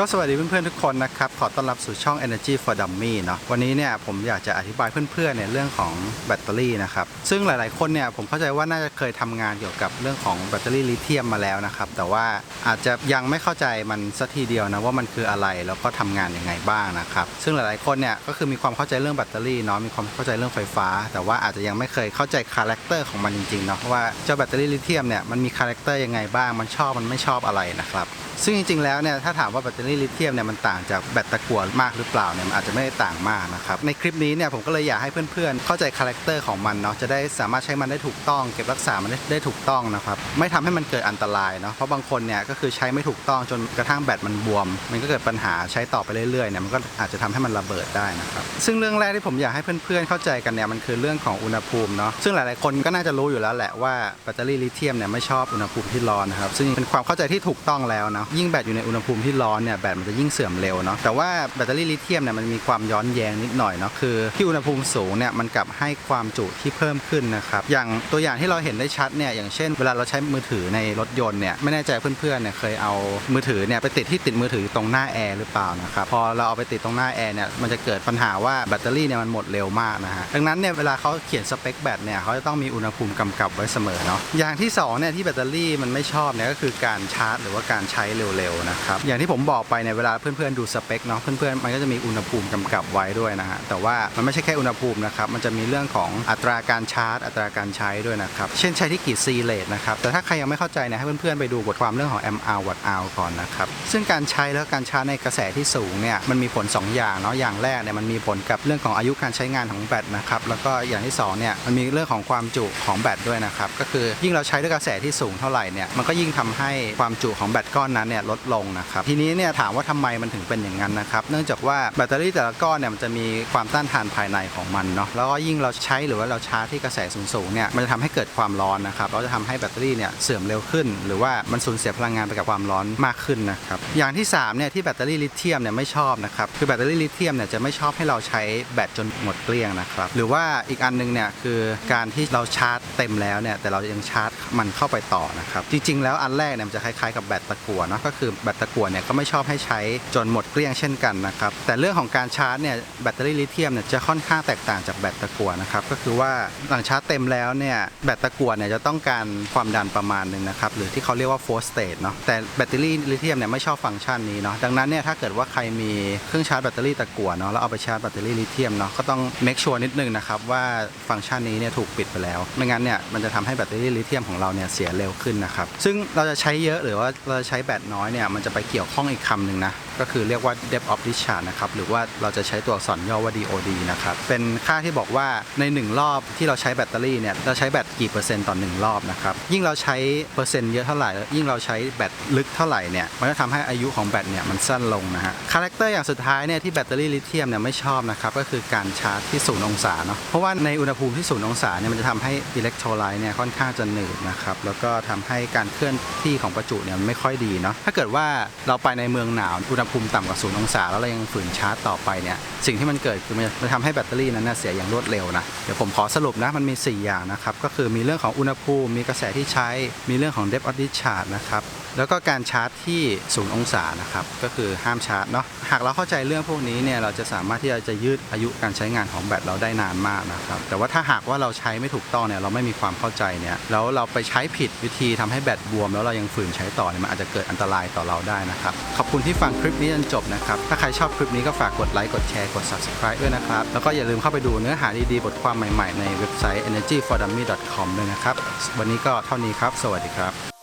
ก็สวัสดีเพื่อนๆทุกคนนะครับ ขอต้อนรับสู่ช่อง Energy for Dummy เนาะวันนี้เนี่ยผมอยากจะอธิบายเพื่อนๆในเรื่องของแบตเตอรี่นะครับ ซึ่งหลายๆคนเนี่ยผมเข้าใจว่าน่าจะเคยทำงานเกี่ยวกับเรื่องของแบตเตอรี่ลิเธียมมาแล้วนะครับ แต่ว่าอาจจะยังไม่เข้าใจมันสักทีเดียวนะว่ามันคืออะไรแล้วก็ทำงานยังไงบ้างนะครับซึ่งหลายๆคนเนี่ยก็คือมีความเข้าใจเรื่องแบตเตอรี่เนาะมีความเข้าใจเรื่องไฟฟ้า แต่ว่าอาจจะยังไม่เคยเข้าใจคาแรคเตอร์ของมันจริงๆเนาะว่าเจ้าแบตเตอรี่ลิเธียมเนี่ยมันมีคาแรคเตอร์ยังไงบ้างมันชอบมันไม่ชอบอะไรนะครับ ซึ่งจริงๆ แล้วเนี่ยถ้าถามว่าแบตเตอรี่ลิเธียมเนี่ยมันต่างจากแบตตะกั่วมากหรือเปล่าเนี่ยมันอาจจะไม่ได้ต่างมากนะครับในคลิปนี้เนี่ยผมก็เลยอยากให้เพื่อนๆ เข้าใจคาแรคเตอร์ของมันเนาะจะได้สามารถใช้มันได้ถูกต้อง เก็บรักษามันได้ได้ถูกต้องนะครับไม่ทำให้มันเกิดอันตรายเนาะเพราะบางคนเนี่ยก็คือใช้ไม่ถูกต้องจนกระทั่งแบตมันบวม มันก็เกิดปัญหาใช้ต่อไปเรื่อยๆเนี่ยมันก็อาจจะทำให้มันระเบิดได้นะครับซึ่งเรื่องแรกที่ผมอยากให้เพื่อนๆเข้าใจกันเนี่ยมันคือเรื่องของอุณหภูมิเนาะซึ่งหลายๆคนก็น่าจะรู้อยู่แล้วแหละว่าแบตเตอรี่ลิเธียมเนี่ยไม่ชอบอุณหภูมิที่ร้อนนะครับซึ่งเป็นความเข้าใจที่ถูกต้องแล้วนะยิ่งแบตอยู่ในอุณหภูมิที่ร้อนเนี่ยแบตมันจะยิ่งเสื่อมเร็วเนาะแต่ว่าแบตเตอรี่ลิเธียมเนี่ยมันมีความย้อนแย้งนิดหน่อยเนาะคือที่อุณหภูมิสูงเนี่ยมันกลับให้ความจุที่เพิ่มขึ้นนะครับอย่างตัวอย่างที่เราเห็นได้ชัดเนี่ยอย่างเช่น เวลาเราใช้มือถือในรถยนต์เนี่ยไม่แน่ใจเพื่อนๆเนี่ยเคยเอามือถือเนี่ยไปติดที่ติดมือถือตรงหน้าแอร์หรือเปล่านะครับพอเราเอาไปติดตรงหน้าแอร์เนี่ยมันจะเกิดปัญหาว่าแบตเตอรี่เนี่ยมันหมดเร็วมากนะฮะดังนั้นเนี่ยเวลาเขาเขียนสเปคแบตเนี่ยเขาจะต้องมีอุณหภูมิกำกับไว้เสมอเนาะอย่างที่สองเนี่ยที่แบตเตอรี่มันไม่ชอบเนี่ยก็คือการชาร์จ หรือว่าการใช้เร็วๆนะครับ อย่างที่ผมบอกไปในยเวลาเพื่อนๆดูสเปคเนาะเพื่อนๆมันก็จะมีอุณหภูมิกำกับไว้ด้วยนะฮะแต่ว่ามันไม่ใช่แค่อุณหภูมินะครับมันจะมีเรื่องของอัตราการชาร์จ อัตราการใช้ด้วยนะครับเช่นใช้ที่กี่ซีเลทนะครับแต่ถ้าใครยังไม่เข้าใจเนี่ยให้เพื่อนๆไปดูบทความเรื่องของ m r watt hour ก่อนนะครับซึ่งการใช้แล้วการชาร์จในกระแสที่สูงเนี่ยมันมีผล 2 อย่างเนาะอย่างแรกเนี่ยมันมีผลกับเรื่องของอายุการใช้งานของแบตนะครับแล้วก็อย่างที่สองเนี่ยมันมีเรื่องของความจุของแบตด้วยนะครับก็คือยิ่งเราใช้ด้วยกระแสที่สูงเท่าไหร่เนี่ยมันก็ยิ่งทำให้ความจุของแบตก้อนนั้นเนี่ยลดลงนะครับทีนี้เนี่ยถามว่าทำไมมันถึงเป็นอย่างนั้นนะครับเนื่องจากว่าแบตเตอรี่แต่ละก้อนเนี่ยมันจะมีความต้านทานภายในของมันเนาะแล้วก็ยิ่งเราใช้หรือว่าเราชาร์จที่กระแสสูงๆเนี่ยมันจะทำให้เกิดความร้อนนะครับเราจะทำให้แบตเตอรี่เนี่ยเสื่อมเร็วขึ้น หรือว่ามันสูญเสียพลังงานไปกับความร้อนมากขึ้นนะครับอย่างที่สามเนี่ยที่แบตเตอรี่ลิเธียมเนี่ยไม่ชอบนะครับคือแบตเตอรี่ลิเธียมเนี่ยจะไม่ชอบให้เราใช้แบตจนหมดเกลี้ยงนะครับหรือว่าอีกอันหนึงเนี่ยคือการที่เราชาร์จเต็มแล้วเนี่ยแต่เรายังชาร์จมันเข้าไปต่อนะครับจริงๆ แล้วอันแรกเนี่ยมันจะคล้ายๆกับแบตตะกั่วเนาะก็คือแบตตะกั่วเนี่ยก็ไม่ชอบให้ใช้จนหมดเกลี้ยงเช่นกันนะครับแต่เรื่องของการชาร์จเนี่ยแบตเตอรี่ลิเธียมเนี่ยจะค่อนข้างแตกต่างจากแบตตะกั่วนะครับก็คือว่าหลังชาร์จเต็มแล้วเนี่ยแบตตะกั่วเนี่ยจะต้องการความดันประมาณหนึ่งนะครับหรือที่เขาเรียกว่า force state เนาะแต่แบตเตอรี่ลิเธียมเนี่ยไม่ชอบฟังก์ชันนี้เนาะดังนั้นเนี่ยถ้าเกิดว่าใครมีเครื่องชาร์จแบตเตอรี่ตะกั่วเนาะแล้วเอาไปชาร์จแบตเตอรี่ลิเธียมเนาะก็ต้อง make sure นิดนึงนะครับว่าฟังก์ชันนี้เนี่ยถูกปิดไปแล้ว ไม่งั้นเนี่ยมันจะทำให้แบตเตอรี่ลิเธียมของเราเนี่ยเสียเร็วขึ้นนะครับซึ่งเราจะใช้เยอะหรือว่าเราจะใช้แบตน้อยเนี่ยมันจะไปเกี่ยวข้องอีกคำหนึ่งนะ ก็คือเรียกว่า depth of discharge นะครับ หรือว่าเราจะใช้ตัวอักษรย่อว่า DOD นะครับ เป็นค่าที่บอกว่าใน 1 รอบที่เราใช้แบตเตอรี่เนี่ย เราใช้แบตกี่เปอร์เซ็นต์ต่อ 1 รอบนะครับ ยิ่งเราใช้เปอร์เซ็นต์เยอะเท่าไหร่ ยิ่งเราใช้แบตลึกเท่าไหร่เนี่ย มันจะทำให้อายุของแบตเนี่ยมันสั้นลงนะฮะ คาแรคเตอร์อย่างสุดท้ายเนี่ยที่แบตเตอรี่ลิเธียมเนี่ยไม่ชอบนะครับ ก็คือการชาร์จที่ศูนย์องศาเนาะ เพราะว่าในอุณหภูมิที่ศูนย์องศาเนี่ยมันจะทำให้อิเล็กโทรไลต์เนี่ยค่อนข้างจะหนืดนะครับ แล้วก็ทำให้การเคลื่อนที่ของประจุเนี่ยไม่ค่อยดีเนาะ ถ้าเกิดว่าเราไปในเมืองหนาวอุณหภูมิต่ำกว่าศูนย์องศา แล้วเรายังฝืนชาร์จต่อไปเนี่ยสิ่งที่มันเกิดคือมันทำให้แบตเตอรี่นั้นเสียอย่างรวดเร็วนะเดี๋ยวผมขอสรุปนะมันมี 4 อย่างนะครับก็คือมีเรื่องของอุณหภูมิ มีกระแสที่ใช้มีเรื่องของ depth of discharge นะครับแล้วก็การชาร์จที่ศูนย์องศานะครับก็คือห้ามชาร์จเนาะหากเราเข้าใจเรื่องพวกนี้เนี่ยเราจะสามารถที่จะยืดอายุการใช้งานของแบตเราได้นานมากนะครับแต่ว่าถ้าหากว่าเราใช้ไม่ถูกต้องเนี่ยเราไม่มีความเข้าใจเนี่ยแล้วเราไปใช้ผิดวิธีทำให้แบตบวม แล้วเรายังฝืนใช้ต่อเนี่ยมันอาจจะเกิดอันตรายต่อเราได้นะครับขอบคุณที่ฟังคลิปนี้จนจบนะครับ ถ้าใครชอบคลิปนี้ก็ฝากกดไลค์ กดแชร์ กด subscribe ด้วยนะครับ แล้วก็อย่าลืมเข้าไปดูเนื้อหาดีๆ บทความใหม่ๆ ในเว็บไซต์ energyfordummy.com ด้วยนะครับ วันนี้ก็เท่านี้ครับ สวัสดีครับ